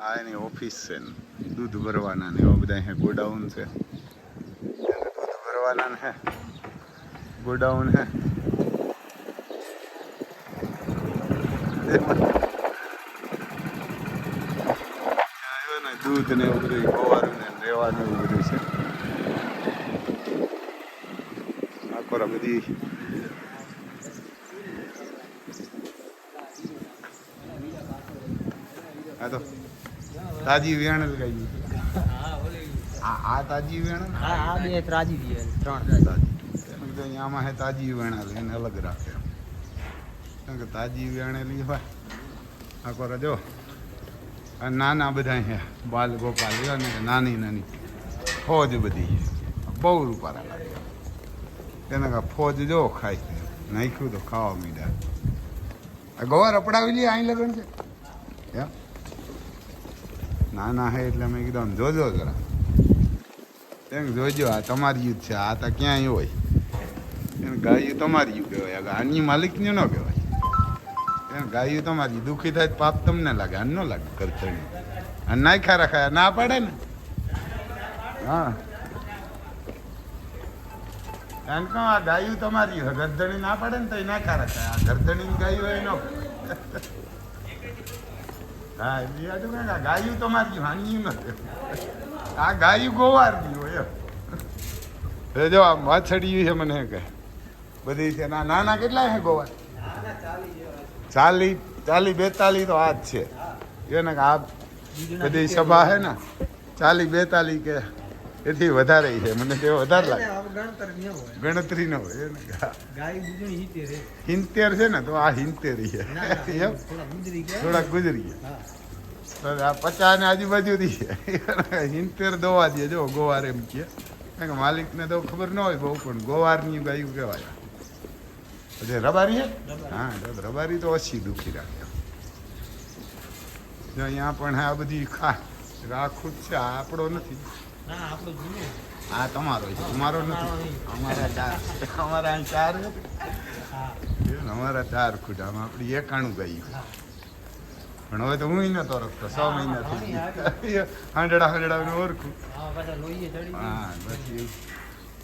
આ એની ઓફિસ છે ને. દૂધ ભરવાના ને એવા બધા અહીંયા ગોડાઉન છે. દૂધ ભરવાના ને ગોડાઉન હે. દૂધ ને એવું બધું ગોવારું ને રહેવાનું એવું બધું છે. આખો બધી આ તો તાજી વેણ લગાવી આ આ તાજી વેણ હા આ બે ત્રાજી વેણ ત્રણ તાજી. આમાં હે તાજી વેણેલી એને અલગ રાખે કારણ કે તાજી વેણેલી હોય. આખો રજો આ નાના બધા હે બાલ ગોપાલ ને નાની નાની. ફોજ બધી બહુ રૂપારા લાગે. એને કા ફોજ જો ખાય. નાખ્યું તો ખાવા મીડા. આ ગવાર અપડાવી લઈએ અહીં લગન છે. નાના હે એટલે મેં કીધું જોજો જરા. એમ જોજો, આ તમારી યુદ્ધ છે, આ તો ક્યાંય હોય. એને ગાયું તમારી કહેવાય. આની માલિકને ન કહેવાય. એને ગાયું તમારી. દુઃખી થાય પાપ તમને લાગે. આને ન લાગે કરતણી અને નાખ્યા રાખાય ના પાડે ને? હા. કારણ કે આ ગાયું તમારી ગરદણી ના પાડે ને તો એ નાખ્યા રાખાય આ ગરદણી ગાયું હોય ન હા એટલે યાદ રાખો કે આ ગાયું તમારી નથી આ ગાયું ગોવારની હોય એ જો આ વાછડિયું છે મને કહે બધી ના, નાના કેટલા છે ગોવા? ચાલી ચાલી, બેતાલી તો આ જ છે. એને આ બધી સભા છે ને, ચાલી, બેતાલી કે એથી વધારે છે. મને તે વધારે લાગે. ગણતર ન હોય. ન હિંતેર છે ને તો આ હિંતેર ના ના થોડા ગુજરી ગયા. આ પચાસ ને આજુબાજુ છે. હિંતેર દોવા દે જો ગોવાર એમ કે. કારણ કે માલિકને તો ખબર ન હોય બહુ પણ ગોવારની ગાયું કહેવાય. પછી રબારી હા રબારી તો ઓછી દુખી રાખે. અહીંયા પણ આ બધી ખા રાખું જ છે આપણો નથી. ના આ તમારો છે. તમારો નથી. અમારા ચાર. અમારા ચાર હા. અમારા ચાર ખુડામાં આપણી એકાણું ગાયું પણ હવે તો હું નતો રખતો. છ મહિના થઈ હાંડડા હાંડડા ઓળખું હા પાછા હા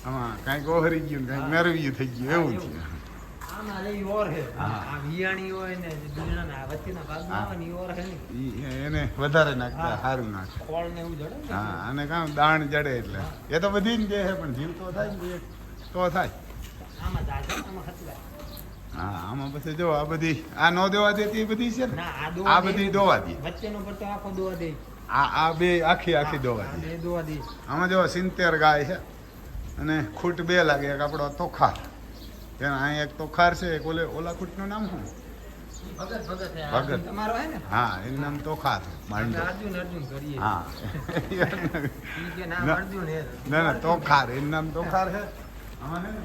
આમાં કાંઈક ઓહરી ગયું કાંઈક નરવ્યું થઈ ગયું. એવું. છે. જે એને વધારે નાખતા સારું નાખે. હા અને કામ દાણ જડે એટલે. એ તો બધી જે છે પણ જીવ તો થાય ને તો હા આમાં પછી જો આ બધી આ નો દેવા દેતી બધી છે ને? આ બધી દોવા દે. વચ્ચેનો પડતો આખો દોવા દે. આ આ બે આખી આખી દોવા દે. દોવા દે. આમાં જો સિત્તેર ગાય છે અને ખૂટ બે લાગે એક આપણો તોખાર. તેના અહીં એક તોખાર છે એક ઓલે ઓલા ખૂટનું નામ શું? ભગત હે. આ એનું નામ માંડો. અર્જુન કરીએ. હા. ના. ના ના તોખાર એનું નામ તોખાર છે. છે ને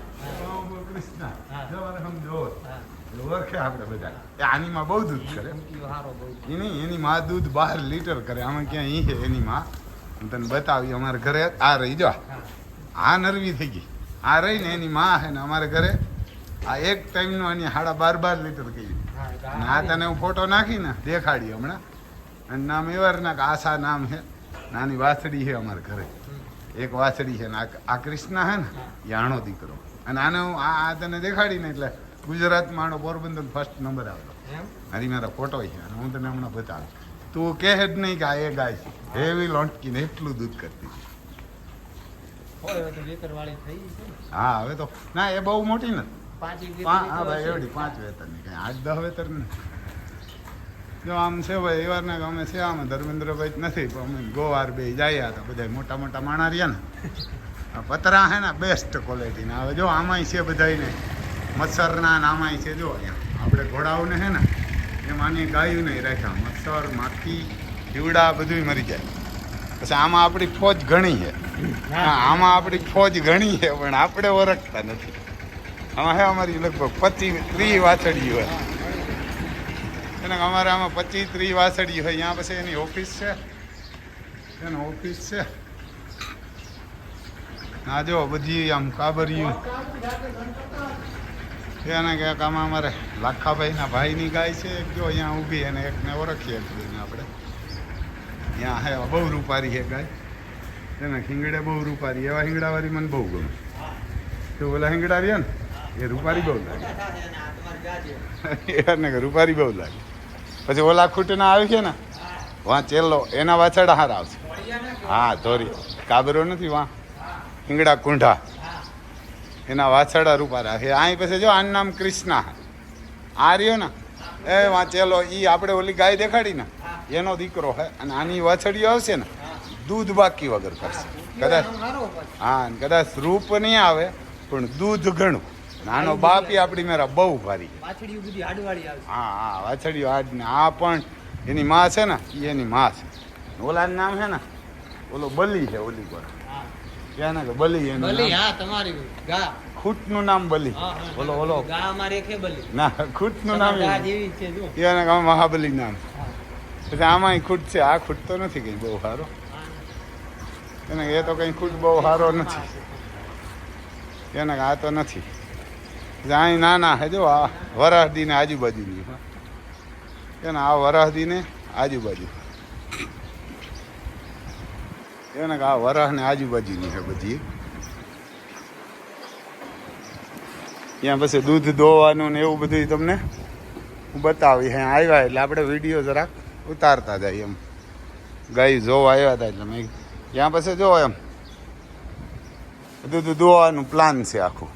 બાબુ કૃષ્ણ. હા. જવાને સમજો હા. ઓળખે આપણે બધા. એ આનીમાં બહુ દૂધ કરે. એની એની માં દૂધ બાર લીટર કરે. આમાં ક્યાં છે એની માં. હું તને બતાવી અમારે ઘરે આ રહી જો. આ નરવી થઈ ગઈ. આ રહી ને એની માં છે ને અમારે ઘરે આ એક ટાઈમનો એની સાડા બાર બાર લીટર કહી અને આ તને હું ફોટો નાખી ને દેખાડી હમણાં. અને નામ એવરના કે આશા નામ છે. નાની વાછડી છે અમારા ઘરે. એક વાછડી છે ને આ કૃષ્ણ છે ને એ આણો દીકરો. અને આને હું આ તને દેખાડી ને એટલે ગુજરાતમાં આનો પોરબંદર ફર્સ્ટ નંબર આવેલો મારી મારા ફોટો છે. અને હું તને હમણાં બતાવું. તું કહે જ નહીં કે આ એ ગાય છે. હેવી લોંટકીને એટલું દૂધ કરતી છે. હા હવે તો ના એ બહુ મોટી નથી. પાંચ એવડી પાંચ વેતરની કઈ. આઠ દસ વેતર જો આમ છે ભાઈ કે અમે છે આમ ધર્મેન્દ્રભાઈ નથી પણ અમે ગોવાર બે જાય હતા બધા મોટા મોટા માણા રહ્યા ને. આ પતરા હે ને બેસ્ટ ક્વોલિટીના હવે જો આમાંય છે બધાયને મચ્છરના ને આમાંય છે જો અહીંયા. આપણે ઘોડાઓને હે ને એમ આની ગાયું નહીં રાખ્યા. મચ્છર માખી જીવડા બધું મરી જાય. પછી આમાં આપણી ફોજ ઘણી છે. આમાં આપણી ફોજ ઘણી છે પણ આપણે ઓળખતા નથી. આમાં હે, અમારી લગભગ પચીસ ત્રીસ વાછડી હોય. એને અમારે આમાં પચીસ ત્રીસ વાછડી હોય. અહીંયા પછી એની ઓફિસ છે. એનો ઓફિસ છે. હા જો બધી આમ કાબરિયું એને ક્યાંક આમાં અમારે લાખાભાઈના ભાઈની ગાય છે. એક જો અહીંયા ઊભી અને એકને ઓળખીએ એકબીજાને આપણે. ત્યાં હે, બહુ રૂપારી છે ગાય. એના હિંગડે બહુ રૂપારી. એવા હિંગડાવાળી મને બહુ ગમે. તો ઓલા હિંગડા રહ્યા ને એ રૂપારી બહુ લાગે. રૂપારી બહુ લાગે. પછી ઓલા ખૂટના આવે છે ને, વાં ચેલ્લો, એના વાછડ હાર આવશે. હા, ધોરી. કાબરો નથી વાં. હિંગડા કુંઢા. એના વાછડા રૂપારા હે અહીં પછી જો આનું નામ કૃષ્ણા આ રહ્યો ને, એ વાંચેલો ઈ આપણે ઓલી ગાય દેખાડી ને, એનો દીકરો હે. અને આની વાછડીઓ આવશે ને, દૂધ બાકી વગર કરશે. કદાચ, હા કદાચ રૂપ નહીં આવે, પણ દૂધ ઘણું. નાનો બાપી આપણી મેરા બહુ ભારી. બધી હાડવાળી આવે હા હા વાછડીઓ આજ ને આ પણ એની માં છે ને એની માં છે. ઓલાનું નામ છે ને ઓલો બલી છે ઓલી પર. ક્યાં કે બલી એનું બલી. હા તમારી ગા. ખૂટનું નામ બલી. ઓલો ઓલો ગા અમારે કે બલી. ના ખૂટનું નામ ગા. જેવી છે જો. એને કહે મહાબલી નામ. પછી આમાંય ખૂટ છે આ ખૂટ તો નથી કઈ બહુ સારો એને એ તો કઈ ખૂટ બહુ સારો નથી. એને આ તો નથી. અહીં નાના હે જો, આ વરાહદી ને આજુબાજુની. એને આ વરાહદી ને આજુબાજુ. એને આ વરાહ ને આજુબાજુની હે બધી. ત્યાં પછી દૂધ દોવાનું ને એવું બધું તમને હું બતાવી હે, આવ્યા એટલે આપણે વીડિયો જરાક ઉતારતા જાય એમ. ગાય જોવા આવ્યા હતા એટલે મેં ત્યાં પછી જો એમ. બધું દોવાનું પ્લાન છે આખું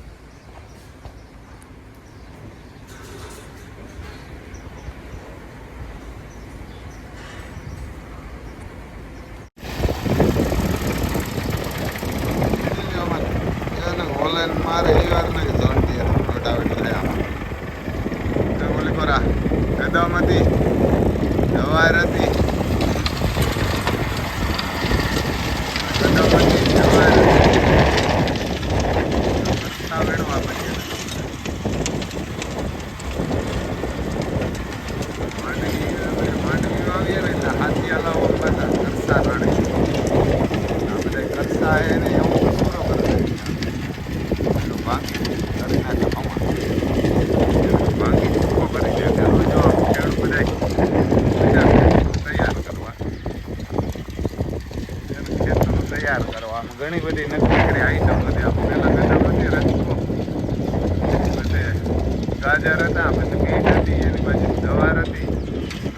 મારે એ વાર ને જોનતી રોટાવેટર રે આમાં તો બોલી કોરા કદમ હતી સવાર હતી કદમ હતી જવાર હતી રસ્તા વેણવા પછી માંડવી માંડવી વાવીએ ને એટલે હાથી હલાવો બધા કરસા રણે આ બધા કરસા એને એવું પૂરો કરી દે પેલું ભાંગી કરી નાખે હવા ભાંગી ભૂકો કરી દે કે હવે જો ખેડૂત બધા તૈયાર કરવા એનું ખેતરનું તૈયાર કરવા ઘણી બધી નક્કી આઈટમ હતી આપણે પહેલાં હતી બધે ગાજર હતા, પછી બીટ હતી, એની બાજુ જવાર હતી.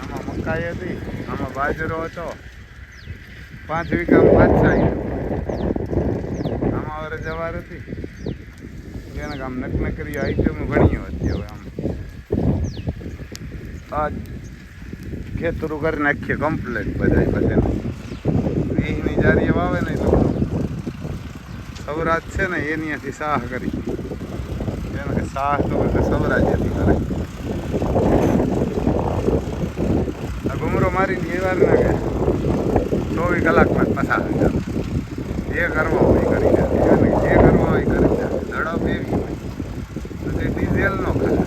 આમાં મકાઈ હતી, આમાં બાજરો હતો. પાંચ વીઘામાં પાંચ સાઈ આમાં હવે જવાર હતી. એને આમ નકનકરી આઈટમ ઘણી હતી હવે આમ. આ ખેતરું કરી નાખીએ કમ્પ્લેટ બધા બધા વીહની જારીએ વાવે ને તો સૌરાજ છે ને એની સાહ કરી. એને કે સાહ તો બધા સૌરાજ હતી કરે. આ ઘુમરો મારીને એ વાર ના કે ચોવીસ કલાકમાં પસાર જે કરવો હોય કરી જાય. જે કરવો હોય કરી જાય. દડો બેવી હોય. પછી ડીઝલ નો ખાય.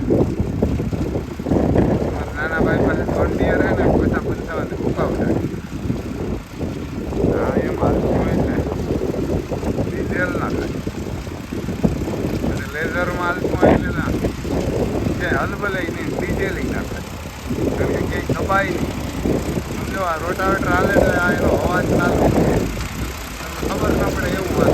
નાના ભાઈ પાસે જોન્ડિયર હે ને, બધા પંચાવન ઉપાવ હા એમ હાલતું હોય છે ડીઝલ ના ખાય અને લેઝરમાં હાલતું હોય એટલે ના કે હલબલે લઈ ડીઝલ ના કારણ કે ક્યાંય દબાય નહીં. સમજો આ રોટાવેટર હાલે તો આ એનો અવાજ ચાલુ છે. ખબર ના પડે એવું વાત